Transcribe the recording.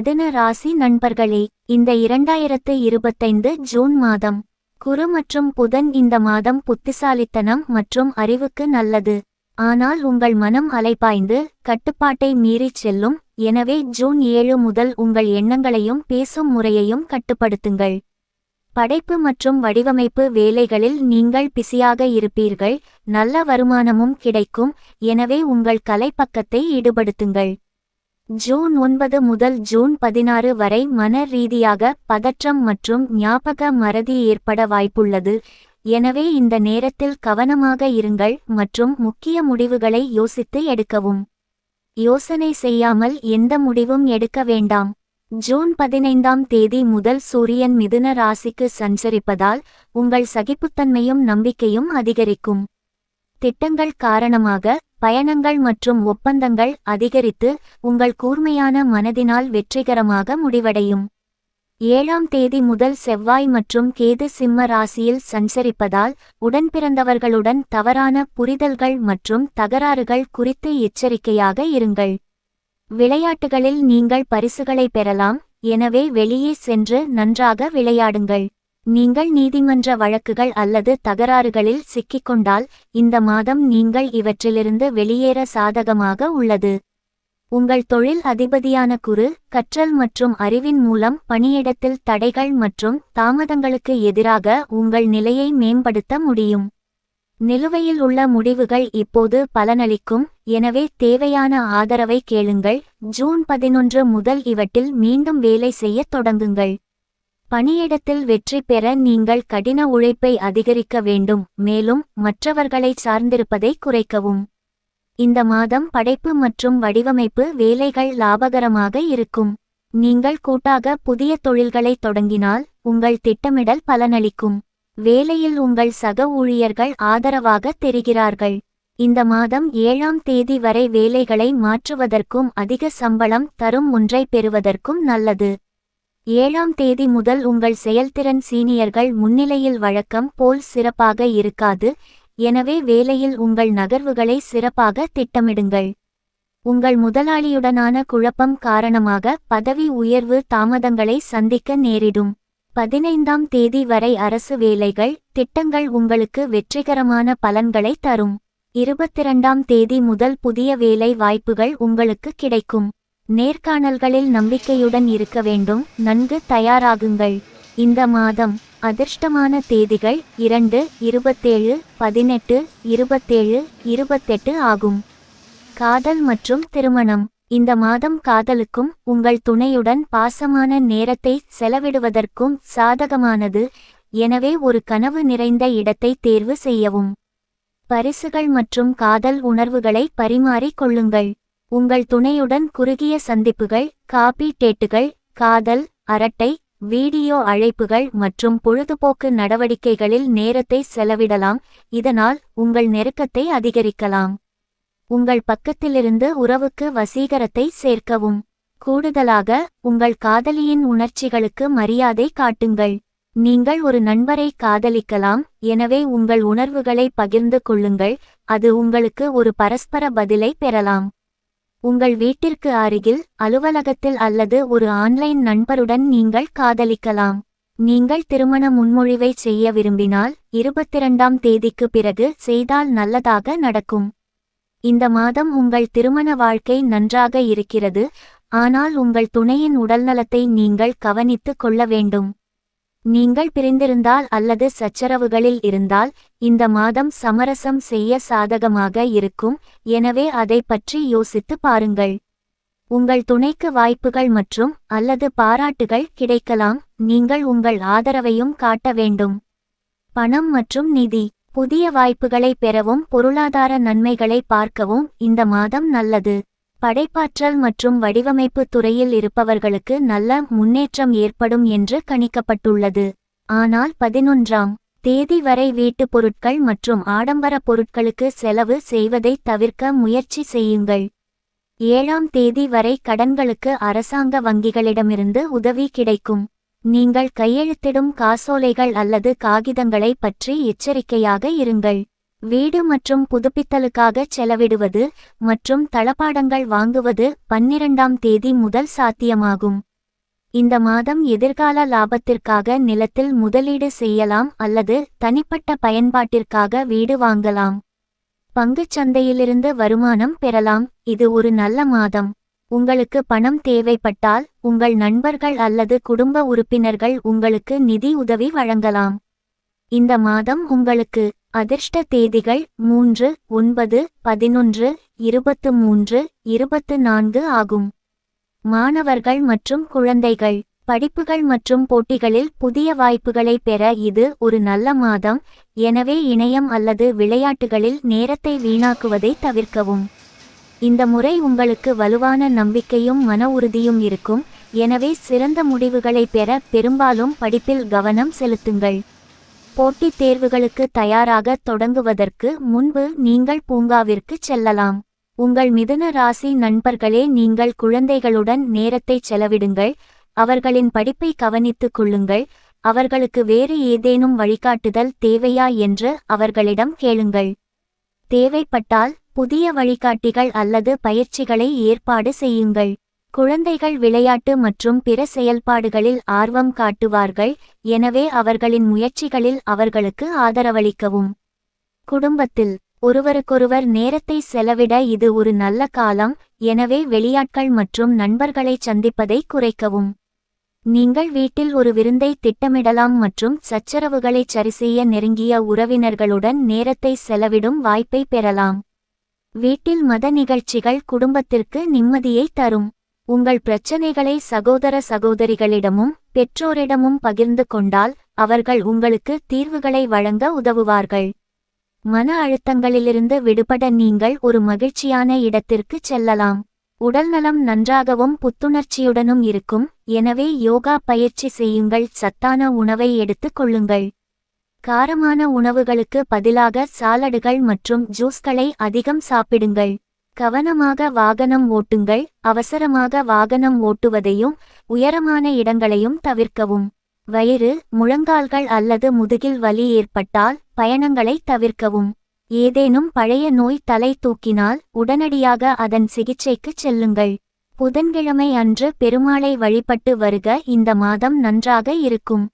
மிதன ராசி நண்பர்களே இந்த இரண்டாயிரத்து இருபத்தைந்து ஜூன் மாதம். குரு மற்றும் புதன் இந்த மாதம் புத்திசாலித்தனம் மற்றும் அறிவுக்கு நல்லது. ஆனால் உங்கள் மனம் அலைபாய்ந்து கட்டுப்பாட்டை மீறிச் செல்லும். எனவே ஜூன் ஏழு முதல் உங்கள் எண்ணங்களையும் பேசும் முறையையும் கட்டுப்படுத்துங்கள். படைப்பு மற்றும் வடிவமைப்பு வேலைகளில் நீங்கள் பிஸியாக இருப்பீர்கள். நல்ல வருமானமும் கிடைக்கும். எனவே உங்கள் கலைப்பக்கத்தை ஈடுபடுத்துங்கள். ஜூன் ஒன்பது முதல் ஜூன் பதினாறு வரை மன ரீதியாக பதற்றம் மற்றும் ஞாபக மறதி ஏற்பட வாய்ப்புள்ளது. எனவே இந்த நேரத்தில் கவனமாக இருங்கள் மற்றும் முக்கிய முடிவுகளை யோசித்து எடுக்கவும். யோசனை செய்யாமல் எந்த முடிவும் எடுக்க வேண்டாம். ஜூன் பதினைந்தாம் தேதி முதல் சூரியன் மிதுன ராசிக்கு சஞ்சரிப்பதால் உங்கள் சகிப்புத்தன்மையும் நம்பிக்கையும் அதிகரிக்கும். திட்டங்கள் காரணமாக பயணங்கள் மற்றும் ஒப்பந்தங்கள் அதிகரித்து உங்கள் கூர்மையான மனதினால் வெற்றிகரமாக முடிவடையும். ஏழாம் தேதி முதல் செவ்வாய் மற்றும் கேது சிம்ம ராசியில் சஞ்சரிப்பதால் உடன்பிறந்தவர்களுடன் தவறான புரிதல்கள் மற்றும் தகராறுகள் குறித்து எச்சரிக்கையாக இருங்கள். விளையாட்டுகளில் நீங்கள் பரிசுகளை பெறலாம். எனவே வெளியே சென்று நன்றாக விளையாடுங்கள். நீங்கள் நீதிமன்ற வழக்குகள் அல்லது தகராறுகளில் சிக்கிக்கொண்டால் இந்த மாதம் நீங்கள் இவற்றிலிருந்து வெளியேற சாதகமாக உள்ளது. உங்கள் தொழில் அதிபதியான குரு கற்றல் மற்றும் அறிவின் மூலம் பணியிடத்தில் தடைகள் மற்றும் தாமதங்களுக்கு எதிராக உங்கள் நிலையை மேம்படுத்த முடியும். நிலுவையில் உள்ள முடிவுகள் இப்போது பலனளிக்கும். எனவே தேவையான ஆதரவை கேளுங்கள். ஜூன் பதினொன்று முதல் இவற்றில் மீண்டும் வேலை செய்யத் தொடங்குங்கள். பணியிடத்தில் வெற்றி பெற நீங்கள் கடின உழைப்பை அதிகரிக்க வேண்டும் மேலும் மற்றவர்களை சார்ந்திருப்பதை குறைக்கவும். இந்த மாதம் படைப்பு மற்றும் வடிவமைப்பு வேலைகள் லாபகரமாக இருக்கும். நீங்கள் கூட்டாக புதிய தொழில்களை தொடங்கினால் உங்கள் திட்டமிடல் பலனளிக்கும். வேலையில் உங்கள் சக ஊழியர்கள் ஆதரவாக தெரிகிறார்கள். இந்த மாதம் ஏழாம் தேதி வரை வேலைகளை மாற்றுவதற்கும் அதிக சம்பளம் தரும் ஒன்றை பெறுவதற்கும் நல்லது. ஏழாம் தேதி முதல் உங்கள் செயல்திறன் சீனியர்கள் முன்னிலையில் வழக்கம் போல் சிறப்பாக இருக்காது. எனவே வேலையில் உங்கள் நகர்வுகளை சிறப்பாக திட்டமிடுங்கள். உங்கள் முதலாளியுடனான குழப்பம் காரணமாக பதவி உயர்வு தாமதங்களை சந்திக்க நேரிடும். பதினைந்தாம் தேதி வரை அரசு வேலைகள் திட்டங்கள் உங்களுக்கு வெற்றிகரமான பலன்களை தரும். இருபத்திரண்டாம் தேதி முதல் புதிய வேலை வாய்ப்புகள் உங்களுக்கு கிடைக்கும். நேர்காணல்களில் நம்பிக்கையுடன் இருக்க வேண்டும். நன்கு தயாராகுங்கள். இந்த மாதம் அதிர்ஷ்டமான தேதிகள் இரண்டு இருபத்தேழு பதினெட்டு இருபத்தேழு இருபத்தெட்டு ஆகும். காதல் மற்றும் திருமணம். இந்த மாதம் காதலுக்கும் உங்கள் துணையுடன் பாசமான நேரத்தை செலவிடுவதற்கும் சாதகமானது. எனவே ஒரு கனவு நிறைந்த இடத்தை தேர்வு செய்யவும். பரிசுகள் மற்றும் காதல் உணர்வுகளை பரிமாறிக் கொள்ளுங்கள். உங்கள் துணையுடன் குறுகிய சந்திப்புகள் காபி டேட்டுகள் காதல் அரட்டை வீடியோ அழைப்புகள் மற்றும் பொழுதுபோக்கு நடவடிக்கைகளில் நேரத்தை செலவிடலாம். இதனால் உங்கள் நெருக்கத்தை அதிகரிக்கலாம். உங்கள் பக்கத்திலிருந்து உறவுக்கு வசீகரத்தை சேர்க்கவும். கூடுதலாக உங்கள் காதலியின் உணர்ச்சிகளுக்கு மரியாதை காட்டுங்கள். நீங்கள் ஒரு நண்பரை காதலிக்கலாம். எனவே உங்கள் உணர்வுகளை பகிர்ந்து கொள்ளுங்கள். அது உங்களுக்கு ஒரு பரஸ்பர பதிலை பெறலாம். உங்கள் வீட்டிற்கு அருகில் அலுவலகத்தில் அல்லது ஒரு ஆன்லைன் நண்பருடன் நீங்கள் காதலிக்கலாம். நீங்கள் திருமண முன்மொழிவை செய்ய விரும்பினால் இருபத்திரண்டாம் தேதிக்கு பிறகு செய்தால் நல்லதாக நடக்கும். இந்த மாதம் உங்கள் திருமண வாழ்க்கை நன்றாக இருக்கிறது ஆனால் உங்கள் துணையின் உடல்நலத்தை நீங்கள் கவனித்துக் கொள்ள வேண்டும். நீங்கள் பிரிந்திருந்தால் அல்லது சச்சரவுகளில் இருந்தால் இந்த மாதம் சமரசம் செய்ய சாதகமாக இருக்கும் எனவே அதை பற்றி யோசித்து பாருங்கள். உங்கள் துணைக்கு வாய்ப்புகள் மற்றும் அல்லது பாராட்டுகள் கிடைக்கலாம் நீங்கள் உங்கள் ஆதரவையும் காட்ட வேண்டும். பணம் மற்றும் நிதி. புதிய வாய்ப்புகளை பெறவும் பொருளாதார நன்மைகளை பார்க்கவும் இந்த மாதம் நல்லது. படைப்பாற்றல் மற்றும் வடிவமைப்பு துறையில் இருப்பவர்களுக்கு நல்ல முன்னேற்றம் ஏற்படும் என்று கணிக்கப்பட்டுள்ளது. ஆனால் பதினொன்றாம் தேதி வரை வீட்டுப் பொருட்கள் மற்றும் ஆடம்பர பொருட்களுக்கு செலவு செய்வதை தவிர்க்க முயற்சி செய்யுங்கள். ஏழாம் தேதி வரை கடன்களுக்கு அரசாங்க வங்கிகளிடமிருந்து உதவி கிடைக்கும். நீங்கள் கையெழுத்திடும் காசோலைகள் அல்லது காகிதங்களை பற்றி எச்சரிக்கையாக இருங்கள். வீடு மற்றும் புதுப்பித்தலுக்காக செலவிடுவது மற்றும் தளபாடங்கள் வாங்குவது பன்னிரண்டாம் தேதி முதல் சாத்தியமாகும். இந்த மாதம் எதிர்கால லாபத்திற்காக நிலத்தில் முதலீடு செய்யலாம் அல்லது தனிப்பட்ட பயன்பாட்டிற்காக வீடு வாங்கலாம். பங்குச் சந்தையிலிருந்து வருமானம் பெறலாம். இது ஒரு நல்ல மாதம். உங்களுக்கு பணம் தேவைப்பட்டால் உங்கள் நண்பர்கள் அல்லது குடும்ப உறுப்பினர்கள் உங்களுக்கு நிதி உதவி வழங்கலாம். இந்த மாதம் உங்களுக்கு அதிர்ஷ்ட தேதிகள் மூன்று ஒன்பது பதினொன்று இருபத்து மூன்று இருபத்து நான்கு ஆகும். மாணவர்கள் மற்றும் குழந்தைகள் படிப்புகள் மற்றும் போட்டிகளில் புதிய வாய்ப்புகளை பெற இது ஒரு நல்ல மாதம். எனவே இணையம் அல்லது விளையாட்டுகளில் நேரத்தை வீணாக்குவதை தவிர்க்கவும். இந்த முறை உங்களுக்கு வலுவான நம்பிக்கையும் மன உறுதியும் இருக்கும். எனவே சிறந்த முடிவுகளை பெற பெரும்பாலும் படிப்பில் கவனம் செலுத்துங்கள். போட்டித் தேர்வுகளுக்கு தயாராக தொடங்குவதற்கு முன்பு நீங்கள் பூங்காவிற்கு செல்லலாம். உங்கள் மிதுன ராசி நண்பர்களே நீங்கள் குழந்தைகளுடன் நேரத்தை செலவிடுங்கள். அவர்களின் படிப்பை கவனித்துக் கொள்ளுங்கள். அவர்களுக்கு வேறு ஏதேனும் வழிகாட்டுதல் தேவையா என்று அவர்களிடம் கேளுங்கள். தேவைப்பட்டால் புதிய வழிகாட்டிகள் அல்லது பயிற்சிகளை ஏற்பாடு செய்யுங்கள். குழந்தைகள் விளையாட்டு மற்றும் பிற செயல்பாடுகளில் ஆர்வம் காட்டுவார்கள் எனவே அவர்களின் முயற்சிகளில் அவர்களுக்கு ஆதரவளிக்கவும். குடும்பத்தில் ஒருவருக்கொருவர் நேரத்தை செலவிட இது ஒரு நல்ல காலம் எனவே வெளியாட்கள் மற்றும் நண்பர்களை சந்திப்பதை குறைக்கவும். நீங்கள் வீட்டில் ஒரு விருந்தை திட்டமிடலாம் மற்றும் சச்சரவுகளை சரிசெய்ய நெருங்கிய உறவினர்களுடன் நேரத்தை செலவிடும் வாய்ப்பை பெறலாம். வீட்டில் மத நிகழ்ச்சிகள் குடும்பத்திற்கு நிம்மதியை தரும். உங்கள் பிரச்சனைகளை சகோதர சகோதரிகளிடமும் பெற்றோரிடமும் பகிர்ந்து கொண்டால் அவர்கள் உங்களுக்கு தீர்வுகளை வழங்க உதவுவார்கள். மன அழுத்தங்களிலிருந்து விடுபட நீங்கள் ஒரு மகிழ்ச்சியான இடத்திற்கு செல்லலாம். உடல்நலம் நன்றாகவும் புத்துணர்ச்சியுடனும் இருக்கும் எனவே யோகா பயிற்சி செய்யுங்கள் சத்தான உணவை எடுத்துக் கொள்ளுங்கள். காரமான உணவுகளுக்கு பதிலாக சாலடுகள் மற்றும் ஜூஸ்களை அதிகம் சாப்பிடுங்கள். கவனமாக வாகனம் ஓட்டுங்கள் அவசரமாக வாகனம் ஓட்டுவதையும் உயரமான இடங்களையும் தவிர்க்கவும். வயிறு முழங்கால்கள் அல்லது முதுகில் வலி ஏற்பட்டால் பயணங்களை தவிர்க்கவும். ஏதேனும் பழைய நோய் தலை தூக்கினால் உடனடியாக அதன் சிகிச்சைக்குச் செல்லுங்கள். புதன்கிழமை அன்று பெருமாளை வழிபட்டு வருக இந்த மாதம் நன்றாக இருக்கும்.